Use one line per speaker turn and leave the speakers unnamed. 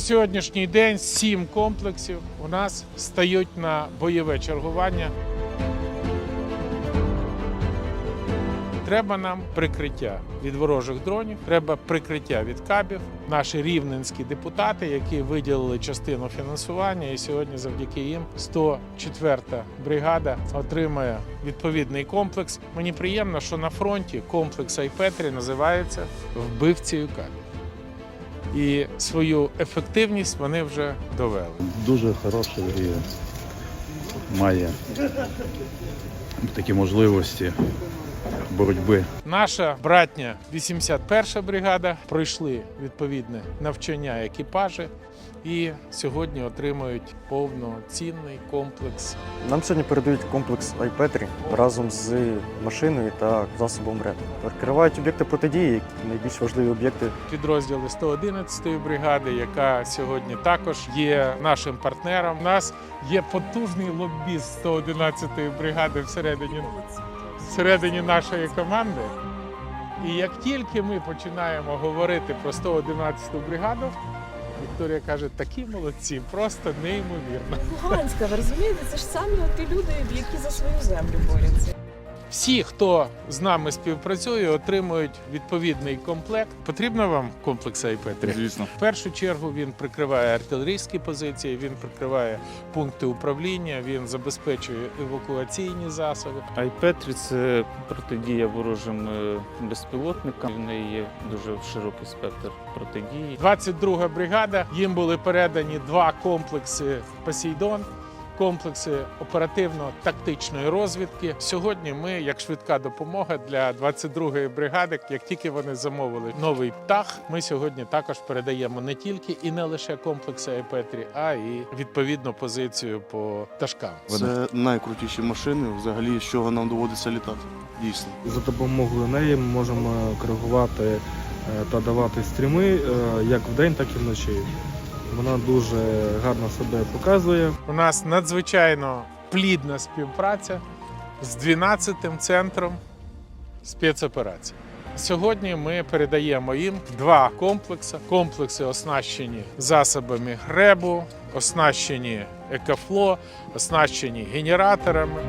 сьогоднішній день сім комплексів у нас стають на бойове чергування. Треба нам прикриття від ворожих дронів, треба прикриття від кабів. Наші рівненські депутати, які виділили частину фінансування, і сьогодні, завдяки їм, 104-та бригада отримає відповідний комплекс. Мені приємно, що на фронті комплекс Айпетрі називається вбивцею кабів. І свою ефективність вони вже довели.
дуже хороший має такі можливості боротьби.
Наша братня 81 бригада пройшли відповідне навчання екіпажі і сьогодні отримують повноцінний комплекс.
Нам сьогодні передають комплекс iPetri разом з машиною та засобом РЕП. Відкривають об'єкти протидії, які найбільш важливі об'єкти
Підрозділи 111-ї бригади, яка сьогодні також є нашим партнером. У нас є потужний лобіст 111-ї бригади всередині, всередині нашої команди. І як тільки ми починаємо говорити про 111-ту бригаду, Вікторія каже, такі молодці, просто неймовірно.
Луганська, ви розумієте, це ж самі ті люди, які за свою землю борються.
Всі, хто з нами співпрацює, отримують відповідний комплект. Потрібно вам комплекс Айпетрі?
Звісно.
В першу чергу він прикриває артилерійські позиції, він прикриває пункти управління, він забезпечує евакуаційні засоби.
iPetri – це протидія ворожим е, безпілотникам. В неї є дуже широкий спектр протидії.
22 бригада. Їм були передані два комплекси Посейдон. Комплекси оперативно-тактичної розвідки. Сьогодні ми, як швидка допомога для 22-ї бригади, як тільки вони замовили новий птах, ми сьогодні також передаємо не тільки і не лише комплекси Айпетрі, а і відповідну позицію по пташкам.
Це найкрутіші машини, взагалі, з чого нам доводиться літати. Дійсно.
За допомогою неї ми можемо коригувати е, та давати стріми е, як вдень, так і вночі. Вона дуже гарно себе показує.
У нас надзвичайно плідна співпраця з 12-тим центром спецоперацій. Сьогодні ми передаємо їм два комплекси. Комплекси оснащені засобами гребу, оснащені екофло, оснащені генераторами.